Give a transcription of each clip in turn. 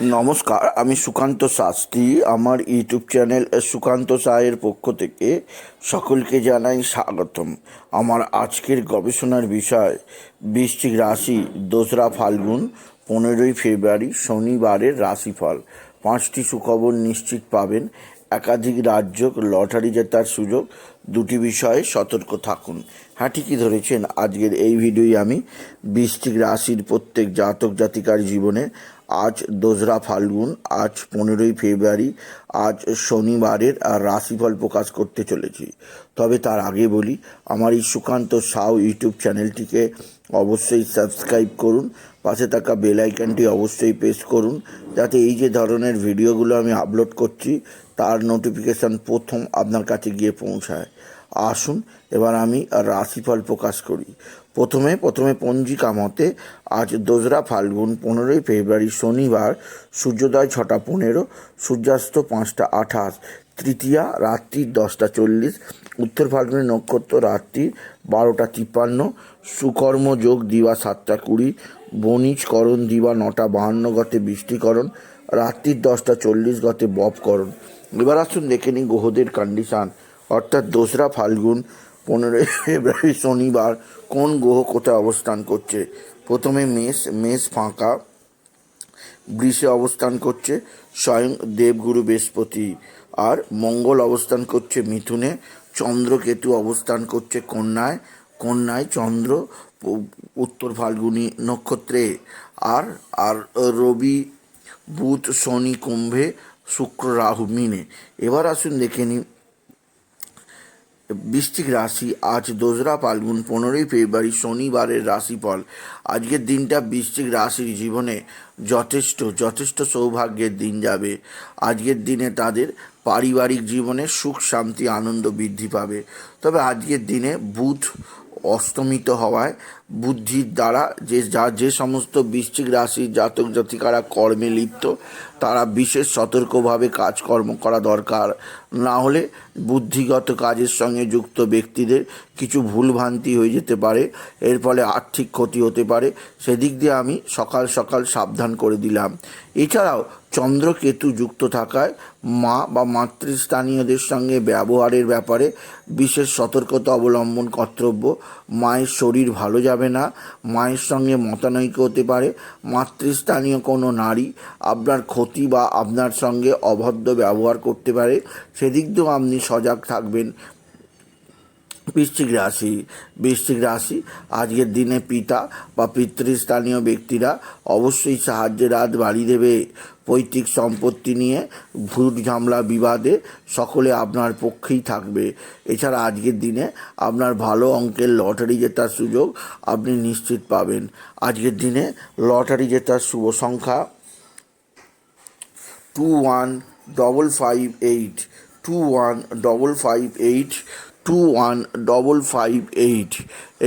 নমস্কার, আমি সুকান্ত শাস্ত্রী। আমার ইউটিউব চ্যানেল সুকান্ত সায়ের পক্ষ থেকে সকলকে জানাই স্বাগতম। আমার আজকের গবেষণার বিষয়, বৃশ্চিক রাশি দোসরা ফাল্গুন, পনেরোই ফেব্রুয়ারি, শনিবারের রাশিফল। পাঁচটি সুখবর নিশ্চিত পাবেন। একাধিক রাজ্য লটারি জেতার সুযোগ। দুটি বিষয়ে সতর্ক থাকুন। হ্যাঁ ঠিকই ধরেছেন। আজকের এই ভিডিওই আমি বৃশ্চিক রাশির প্রত্যেক জাতক জাতিকার জীবনে আজ দোসরা ফাল্গুন, আজ পনেরোই ফেব্রুয়ারি, আজ শনিবারের রাশিফল প্রকাশ করতে চলেছি। তবে তার আগে বলি, আমার এই সুকান্ত সাউ ইউটিউব চ্যানেলটিকে অবশ্যই সাবস্ক্রাইব করুন, পাশে থাকা বেল অবশ্যই প্রেস করুন, যাতে এই যে ধরনের ভিডিওগুলো আমি আপলোড করছি, তার নোটিফিকেশান প্রথম আপনার কাছে গিয়ে পৌঁছায়। আসুন, এবার আমি রাশিফল প্রকাশ করি। প্রথমে প্রথমে পঞ্জিকা মতে আজ দোসরা ফাল্গুন পনেরোই ফেব্রুয়ারি শনিবার, সূর্যোদয় ছটা পনেরো, সূর্যাস্ত পাঁচটা আঠাশ, তৃতীয়া রাত্রি দশটা চল্লিশ, উত্তর ফাল্গুনি নক্ষত্র রাত্রি বারোটা তিপ্পান্ন, সুকর্ম যোগ দিবা সাতটা কুড়ি বণিজকরণ দিবা নটা বাহান্ন গতে বৃষ্টিকরণ রাত্রির দশটা চল্লিশ গতে বপকরণ। এবার আসুন দেখে নিই গ্রহদের কন্ডিশান অর্থাৎ দোসরা ফাল্গুন পনেরোই ফেব্রুয়ারি শনিবার কোন গ্রহ কোথায় অবস্থান করছে? প্রথমে মেষ মেষ ফাঁকা, বৃষে অবস্থান করছে, স্বয়ং দেবগুরু বৃহস্পতি। আর মঙ্গল অবস্থান করছে মিথুনে চন্দ্রকেতু অবস্থান করছে কন্যায় কন্যায় চন্দ্র, উত্তর ফাল্গুনি নক্ষত্রে। আর আর রবি, বুধ, শনি, কুম্ভে, শুক্র, রাহু, মিনে। এবার আসুন দেখে নিই বৃশ্চিক রাশি আজ দোসরা ফাল্গুন পনেরোই ফেব্রুয়ারি শনিবারের রাশিফল। আজকের দিনটা বৃশ্চিক রাশির জীবনে যথেষ্ট যথেষ্ট সৌভাগ্যের দিন যাবে। আজকের দিনে তাদের পারিবারিক জীবনে সুখ, শান্তি, আনন্দ বৃদ্ধি পাবে। তবে আজকের দিনে বুধ অস্তমিত হওয়ায় বুদ্ধির দ্বারা যে, যা, যে সমস্ত বৃশ্চিক রাশির জাতক জাতিকারা কর্মে লিপ্ত তারা বিশেষ সতর্কভাবে কাজকর্ম করা দরকার। না হলে বুদ্ধিগত কাজের সঙ্গে যুক্ত ব্যক্তিদের কিছু ভুলভ্রান্তি হয়ে যেতে পারে, এর ফলে আর্থিক ক্ষতি হতে পারে। সেদিক দিয়ে আমি সকাল সকাল সাবধান করে দিলাম। এছাড়াও চন্দ্র কেতু যুক্ত থাকায় মা বা মাতৃস্থানীয়দের সঙ্গে ব্যবহারের ব্যাপারে বিশেষ সতর্কতা অবলম্বন কর্তব্য। মায়ের শরীর ভালো যাবে না, মায়ের সঙ্গে মতানৈক্য হতে পারে। মাতৃস্থানীয় কোনো নারী আপনার ক্ষতি বা আপনার সঙ্গে অভদ্র ব্যবহার করতে পারে, সেদিক দিয়েও আপনি সজাগ থাকবেন। বৃশ্চিক রাশি বৃশ্চিক রাশি, আজকের দিনে পিতা বা পিতৃস্থানীয় ব্যক্তিরা অবশ্যই সাহায্যের হাত বাড়িয়ে দেবে। পৈতৃক সম্পত্তি নিয়ে ভুট ঝামলা বিবাদে সকলে আপনার পক্ষেই থাকবে। এছাড়া আজকের দিনে আপনার ভালো অঙ্কের লটারি জেতার সুযোগ আপনি নিশ্চিত পাবেন। আজকের দিনে লটারি জেতার শুভ সংখ্যা two one double five eight two one double five eight two one double five eight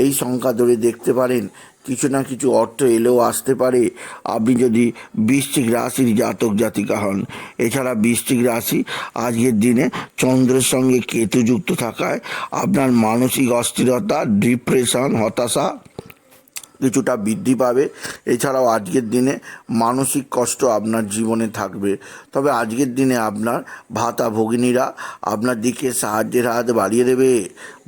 এই সংখ্যা ধরে দেখতে পারেন, কিছু না কিছু অর্থ এলেও আসতে পারে। আপনি যদি বৃশ্চিক রাশির জাতক জাতিকা হন, এছাড়া বৃশ্চিক রাশি আজকের দিনে চন্দ্রের সঙ্গে কেতু যুক্ত থাকায় আপনার মানসিক অস্থিরতা ডিপ্রেশন হতাশা কিছুটা বৃদ্ধি পাবে। এছাড়াও আজকের দিনে মানসিক কষ্ট আপনার জীবনে থাকবে। তবে আজকের দিনে আপনার ভাতা ভগিনীরা আপনার দিকে সাহায্যের হাত বাড়িয়ে দেবে।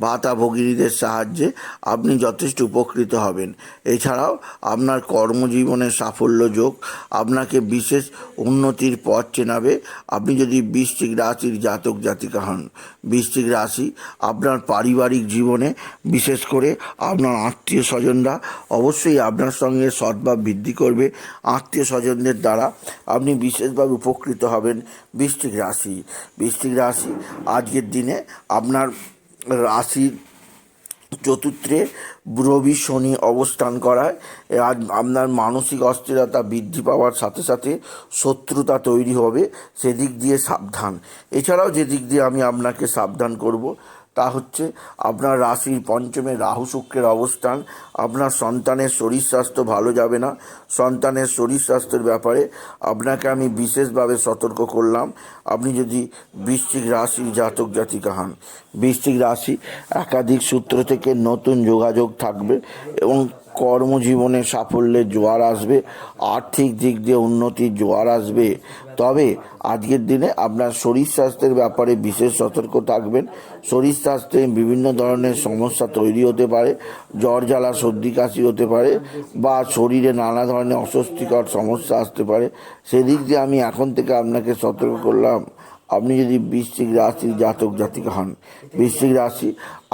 ভাতা ভগিনীদের সাহায্যে আপনি যথেষ্ট উপকৃত হবেন। এছাড়াও আপনার কর্মজীবনের সাফল্য যোগ, আপনাকে বিশেষ উন্নতির পথ চেনাবে। আপনি যদি বৃশ্চিক রাশির জাতক জাতিকা হন, বৃশ্চিক রাশি আপনার পারিবারিক জীবনে, বিশেষ করে আপনার আত্মীয় স্বজনরা অবশ্যই আপনার সঙ্গে সদ্ভাব বৃদ্ধি করবে। আত্মীয় স্বজনদের দ্বারা আপনি বিশেষভাবে উপকৃত হবেন বৃশ্চিক রাশি। বৃশ্চিক রাশি আজকের দিনে আপনার রাশির চতুর্থে রবি শনি অবস্থান করায়। আজ আপনার মানসিক অস্থিরতা বৃদ্ধি পাওয়ার সাথে সাথে শত্রুতা তৈরি হবে। সেদিক দিয়ে সাবধান। এছাড়াও যেদিক দিয়ে আমি আপনাকে সাবধান করব তা হচ্ছে আপনার রাশির পঞ্চমে রাহু শুক্রের অবস্থান। আপনার সন্তানের শরীর স্বাস্থ্য ভালো যাবে না। সন্তানের শরীর স্বাস্থ্যের ব্যাপারে আপনাকে আমি বিশেষভাবে সতর্ক করলাম। আপনি যদি বৃশ্চিক রাশির জাতক জাতিকা হন, বৃশ্চিক রাশি একাধিক সূত্র থেকে নতুন যোগাযোগ থাকবে এবং কর্মজীবনে সাফল্যের জোয়ার আসবে, আর্থিক দিক দিয়ে উন্নতির জোয়ার আসবে। তবে আজকের দিনে আপনার শরীর স্বাস্থ্যের ব্যাপারে বিশেষ সতর্ক থাকবেন। শরীর স্বাস্থ্যে বিভিন্ন ধরনের সমস্যা তৈরি হতে পারে, জ্বর, জ্বালা, সর্দি, কাশি হতে পারে বা শরীরে নানা ধরনের অস্বস্তিকর সমস্যা আসতে পারে। সেদিক দিয়ে আমি এখন থেকে আপনাকে সতর্ক করলাম। আপনি যদি বৃশ্চিক রাশির জাতক জাতিকা হন, বৃশ্চিক রাশি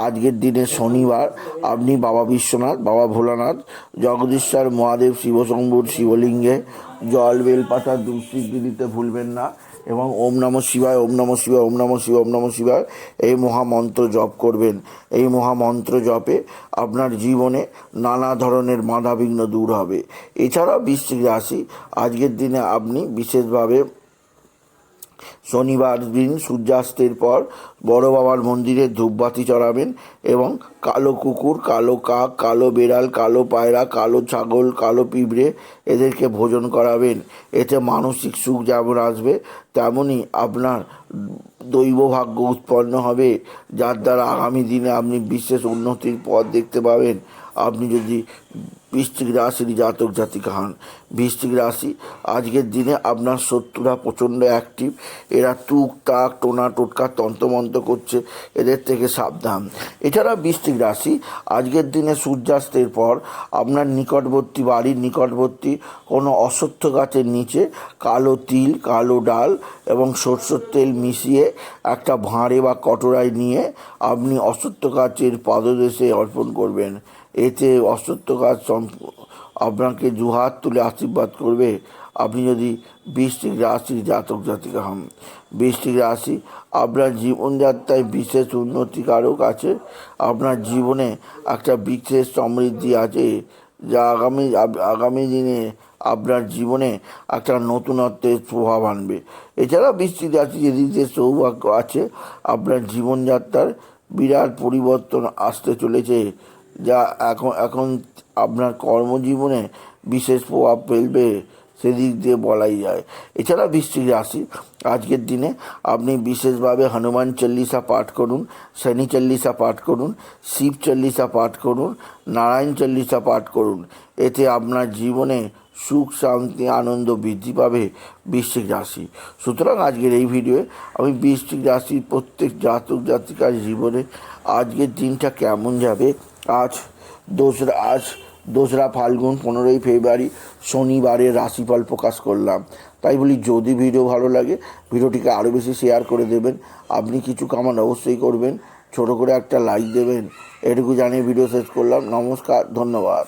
আজকের দিনে শনিবার, আপনি বাবা বিশ্বনাথ, বাবা ভোলানাথ, জগদীশ্বর, মহাদেব শিবশম্ভুর শিবলিঙ্গে, জল, বেলপাতা দুঃসিদ্ধি দিতে ভুলবেন না এবং ওম নম শিবায়, ওম নম শিবায়, ওম নম শিবায়, ওম নম শিবায় এই মহামন্ত্র জপ করবেন। এই মহামন্ত্র জপে আপনার জীবনে নানা ধরনের বাধাবিঘ্ন দূর হবে। এছাড়াও বৃশ্চিক রাশি, আজকের দিনে আপনি বিশেষভাবে শনিবার দিন সূর্যাস্তের পর বড় বাবার মন্দিরে ধূপবাতি চড়াবেন এবং কালো কুকুর, কালো কাক, কালো বেড়াল, কালো পায়রা, কালো ছাগল, কালো পিঁপড়ে এদেরকে ভোজন করাবেন। এতে মানসিক সুখ যেমন আসবে তেমনই আপনার দৈব ভাগ্য উৎপন্ন হবে। যার দ্বারা আগামী দিনে আপনি বিশেষ উন্নতির পথ দেখতে পাবেন। আপনি যদি বৃশ্চিক রাশির জাতক জাতিকা হন। বৃশ্চিক রাশি, আজকের দিনে আপনার শত্রুরা প্রচণ্ড অ্যাক্টিভ এরা টুক টাক টোনা টোটকা তন্ত্রমন্ত্র করছে, এদের থেকে সাবধান। এছাড়া বৃশ্চিক রাশি, আজকের দিনে সূর্যাস্তের পর আপনার নিকটবর্তী বাড়ির নিকটবর্তী কোনো অশ্বত্থ গাছের নিচে কালো তিল, কালো ডাল এবং সরষের তেল মিশিয়ে একটা ভাঁড়ে বা কটোরায় নিয়ে আপনি অশ্বত্থ গাছের পাদদেশে অর্পণ করবেন। এতে অশ্বত্থ গাছ আপনাকে দুহাত তুলে আশীর্বাদ করবে। আপনি যদি বৃষ্টিক রাশির জাতক জাতিকা হন বৃষ্টিক রাশি আপনার জীবনযাত্রায় বিশেষ উন্নতিকারক আছে। আপনার জীবনে একটা বিশেষ সমৃদ্ধি আছে, যা আগামী আগামী দিনে আপনার জীবনে একটা নতুনত্বের প্রভাব আনবে। এছাড়া বৃষ্টিক রাশি যেদিক দিয়ে সৌভাগ্য আছে, আপনার জীবনযাত্রার বিরাট পরিবর্তন আসতে চলেছে। যা এখন এখন আপনার কর্মজীবনে বিশেষ প্রভাব ফেলবে। সেদিক দিয়ে বলাই যায়। এছাড়া বৃশ্চিক রাশি, আজকের দিনে আপনি বিশেষভাবে হনুমান চল্লিশা পাঠ করুন, শনি চল্লিশা পাঠ করুন, শিব চল্লিশা পাঠ করুন, নারায়ণ চল্লিশা পাঠ করুন। এতে আপনার জীবনে সুখ, শান্তি, আনন্দ বৃদ্ধি পাবে বৃশ্চিক রাশি। সুতরাং আজকের এই ভিডিওয়ে আমি বৃশ্চিক রাশির প্রত্যেক জাতক, জাতিকার জীবনে আজকের দিনটা কেমন যাবে? আজ দোসরা, আজ দোসরা ফাল্গুন পনেরোই ফেব্রুয়ারি শনিবারের রাশিফল প্রকাশ করলাম। তাই বলি, যদি ভিডিও ভালো লাগে, ভিডিওটিকে আরও বেশি শেয়ার করে দেবেন। আপনি কিছু কামান অবশ্যই করবেন। ছোট করে একটা লাইক দেবেন। এটুকু জানিয়ে ভিডিও শেষ করলাম। নমস্কার, ধন্যবাদ।